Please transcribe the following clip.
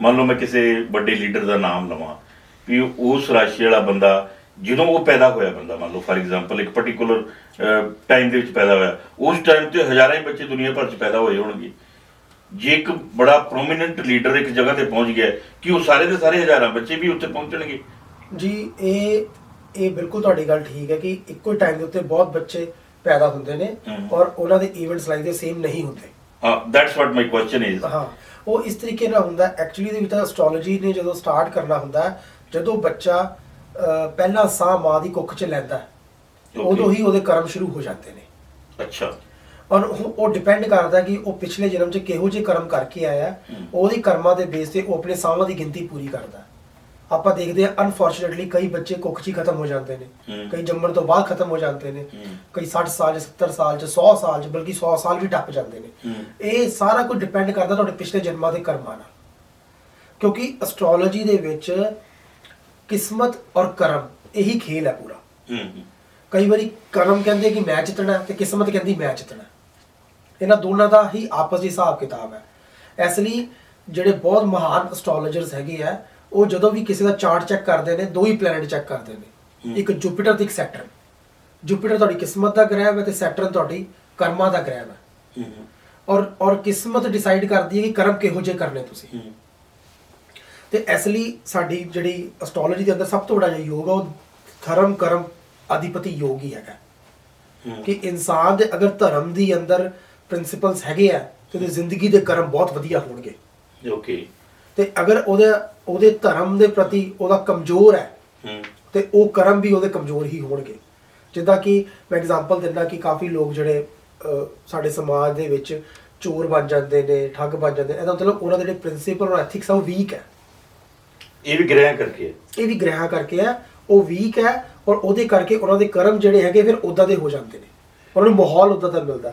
ਮੰਨ ਲਓ ਮੈਂ ਕਿਸੇ ਵੱਡੇ ਲੀਡਰ ਦਾ ਨਾਮ ਲਵਾਂ ਵੀ ਉਸ ਰਾਸ਼ੀ ਵਾਲਾ ਬੰਦਾ ਜਦੋਂ ਉਹ ਪੈਦਾ ਹੋਇਆ ਬੰਦਾ ਮੰਨ ਲਓ ਫਾਰ ਐਗਜ਼ਾਮਪਲ ਇੱਕ ਪਾਰਟਿਕੂਲਰ ਟਾਈਮ ਦੇ ਵਿੱਚ ਪੈਦਾ ਹੋਇਆ ਉਸ ਟਾਈਮ ਤੇ ਹਜ਼ਾਰਾਂ ਹੀ ਬੱਚੇ ਦੁਨੀਆ ਭਰ 'ਚ ਪੈਦਾ ਹੋਏ ਹੋਣਗੇ। ਜੇ ਇੱਕ ਬੜਾ ਪ੍ਰੋਮਿਨੈਂਟ ਲੀਡਰ ਇੱਕ ਜਗ੍ਹਾ ਤੇ ਪਹੁੰਚ ਗਿਆ ਕਿ ਉਹ ਸਾਰੇ ਦੇ ਸਾਰੇ ਹਜ਼ਾਰਾਂ ਬੱਚੇ ਵੀ ਉੱਥੇ ਪਹੁੰਚਣਗੇ? ਜੀ ਇਹ ਇਹ ਬਿਲਕੁਲ ਤੁਹਾਡੀ ਗੱਲ ਠੀਕ ਹੈ ਕਿ ਇੱਕੋ ਟਾਈਮ ਦੇ ਉੱਤੇ ਬਹੁਤ ਬੱਚੇ ਪੈਦਾ ਹੁੰਦੇ ਨੇ। ਔਰ ਉਹਨਾਂ ਦੇ ਇਵੈਂਟਸ ਲਾਈਕ ਦੇ ਸੇਮ ਨਹੀਂ ਹੁੰਦੇ। That's what my question is ਹਾਂ ਉਹ ਇਸ ਤਰੀਕੇ ਨਾਲ ਹੁੰਦਾ ਐਕਚੁਅਲੀ ਦੇ ਵਿੱਚ ਐਸਟ੍ਰੋਲੋਜੀ ਨੇ ਜਦੋਂ ਸਟਾਰਟ ਕਰਨਾ ਹੁੰਦਾ ਜਦੋਂ ਬੱਚਾ ਪਹਿਲਾ ਸਾਹ ਮਾਂ ਦੀ ਕੁੱਖ 'ਚ ਲੈਂਦਾ. ਉਦੋਂ ਹੀ ਉਹਦੇ ਕਰਮ ਸ਼ੁਰੂ ਹੋ ਜਾਂਦੇ ਨੇ ਅੱਛਾ ਔਰ ਉਹ ਡਿਪੈਂਡ ਕਰਦਾ ਕਿ ਉਹ ਪਿਛਲੇ ਜਨਮ 'ਚ ਕਿਹੋ ਜਿਹੇ ਕਰਮ ਕਰਕੇ ਆਇਆ। ਉਹਦੀ ਕਰਮਾਂ ਦੇ ਬੇਸ ਤੇ ਉਹ ਆਪਣੇ ਸਾਹਾਂ ਦੀ ਗਿਣਤੀ ਪੂਰੀ ਕਰਦਾ। ਆਪਾਂ ਦੇਖਦੇ ਹਾਂ ਅਨਫੋਰਚੂਨੇਟਲੀ ਕਈ ਬੱਚੇ ਕੁੱਖ 'ਚ ਹੀ ਖਤਮ ਹੋ ਜਾਂਦੇ ਨੇ। ਕਈ ਜੰਮਣ ਤੋਂ ਬਾਅਦ ਖਤਮ ਹੋ ਜਾਂਦੇ ਨੇ। ਕਈ 60 ਸਾਲ 'ਚ 70 ਸਾਲ 'ਚ 100 ਸਾਲ 'ਚ ਬਲਕਿ 100 ਸਾਲ ਵੀ ਟੱਪ ਜਾਂਦੇ ਨੇ। ਇਹ ਸਾਰਾ ਕੁਝ ਡਿਪੈਂਡ ਕਰਦਾ ਤੁਹਾਡੇ ਪਿਛਲੇ ਜਨਮਾਂ ਦੇ ਕਰਮਾਂ ਨਾਲ। ਕਿਉਂਕਿ ਐਸਟ੍ਰੋਲੋਜੀ ਦੇ ਵਿੱਚ ਕਿਸਮਤ ਔਰ ਕਰਮ ਇਹੀ ਖੇਲ ਹੈ ਪੂਰਾ। ਕਈ ਵਾਰੀ ਕਰਮ ਕਹਿੰਦੇ ਕਿ ਮੈਂ ਜਿੱਤਣਾ ਤੇ ਕਿਸਮਤ ਕਹਿੰਦੀ ਮੈਂ ਜਿੱਤਣਾ। ਇਹਨਾਂ ਦੋਨਾਂ ਦਾ ਹੀ ਆਪਸ ਵਿੱਚ ਹਿਸਾਬ ਕਿਤਾਬ ਹੈ। ਇਸ ਲਈ ਜਿਹੜੇ ਬਹੁਤ ਮਹਾਨ ਐਸਟ੍ਰੋਲੋਜਰਸ ਹੈਗੇ ਆ ਉਹ ਜਦੋਂ ਵੀ ਕਿਸੇ ਦਾ ਚਾਰਟ ਚੈੱਕ ਕਰਦੇ ਨੇ ਦੋ ਹੀ ਪਲੈਨਟ ਚੈੱਕ ਕਰਦੇ ਨੇ। ਇੱਕ ਜੁਪੀਟਰ ਤੇ ਇੱਕ ਸੈਟਰਨ। ਜੁਪੀਟਰ ਤੁਹਾਡੀ ਕਿਸਮਤ ਦਾ ਗ੍ਰਹਿ ਹੈ ਤੇ ਸੈਟਰਨ ਤੁਹਾਡੀ ਕਰਮਾਂ ਦਾ ਗ੍ਰਹਿ ਹੈ। ਹੂੰ ਹੂੰ, ਔਰ ਔਰ ਕਿਸਮਤ ਡਿਸਾਈਡ ਕਰਦੀ ਹੈ ਕਿ ਕਰਮ ਕਿਹੋ ਜਿਹੇ ਕਰਨੇ ਤੁਸੀਂ। ਹੂੰ। ਤੇ ਇਸ ਲਈ ਸਾਡੀ ਜਿਹੜੀ ਐਸਟ੍ਰੋਲੋਜੀ ਦੇ ਅੰਦਰ ਸਭ ਤੋਂ ਵੱਡਾ ਜਿਹੜਾ ਯੋਗ ਆ ਉਹ ਧਰਮ ਕਰਮ ਅਧਿਪਤੀ ਯੋਗ ਹੀ ਹੈਗਾ। ਹੂੰ। ਕਿ ਇਨਸਾਨ ਦੇ ਅਗਰ ਧਰਮ ਦੀ ਅੰਦਰ ਪ੍ਰਿੰਸੀਪਲਸ ਹੈਗੇ ਆ ਤੇ ਉਹਦੀ ਜ਼ਿੰਦਗੀ ਦੇ ਕਰਮ ਬਹੁਤ ਵਧੀਆ ਹੋਣਗੇ। ਓਕੇ ਤੇ ਅਗਰ ਉਹਦੇ ਉਹਦੇ ਧਰਮ ਦੇ ਪ੍ਰਤੀ ਉਹਦਾ ਕਮਜ਼ੋਰ ਹੈ ਤੇ ਉਹ ਕਰਮ ਵੀ ਉਹਦੇ ਕਮਜ਼ੋਰ ਹੀ ਹੋਣਗੇ। ਜਿੱਦਾਂ ਕਿ ਮੈਂ ਐਗਜ਼ਾਮਪਲ ਦਿੰਦਾ ਕਿ ਕਾਫੀ ਲੋਕ ਜਿਹੜੇ ਸਾਡੇ ਸਮਾਜ ਦੇ ਵਿੱਚ ਚੋਰ ਬਣ ਜਾਂਦੇ ਨੇ ਠੱਗ ਬਣ ਜਾਂਦੇ ਨੇ ਇਹਦਾ ਮਤਲਬ ਉਹਨਾਂ ਦੇ ਜਿਹੜੇ ਪ੍ਰਿੰਸੀਪਲ ਔਰ ਐਥਿਕਸ ਆ ਉਹ ਵੀਕ ਹੈ। ਇਹ ਵੀ ਗ੍ਰਹਿ ਕਰਕੇ ਹੈ। ਇਹ ਵੀ ਗ੍ਰਹਿਾਂ ਕਰਕੇ ਹੈ ਉਹ ਵੀਕ ਹੈ ਔਰ ਉਹਦੇ ਕਰਕੇ ਉਹਨਾਂ ਦੇ ਕਰਮ ਜਿਹੜੇ ਹੈਗੇ ਫਿਰ ਉਦਾਂ ਦੇ ਹੋ ਜਾਂਦੇ ਨੇ। ਉਹਨਾਂ ਨੂੰ ਮਾਹੌਲ ਉਦਾਂ ਦਾ ਮਿਲਦਾ।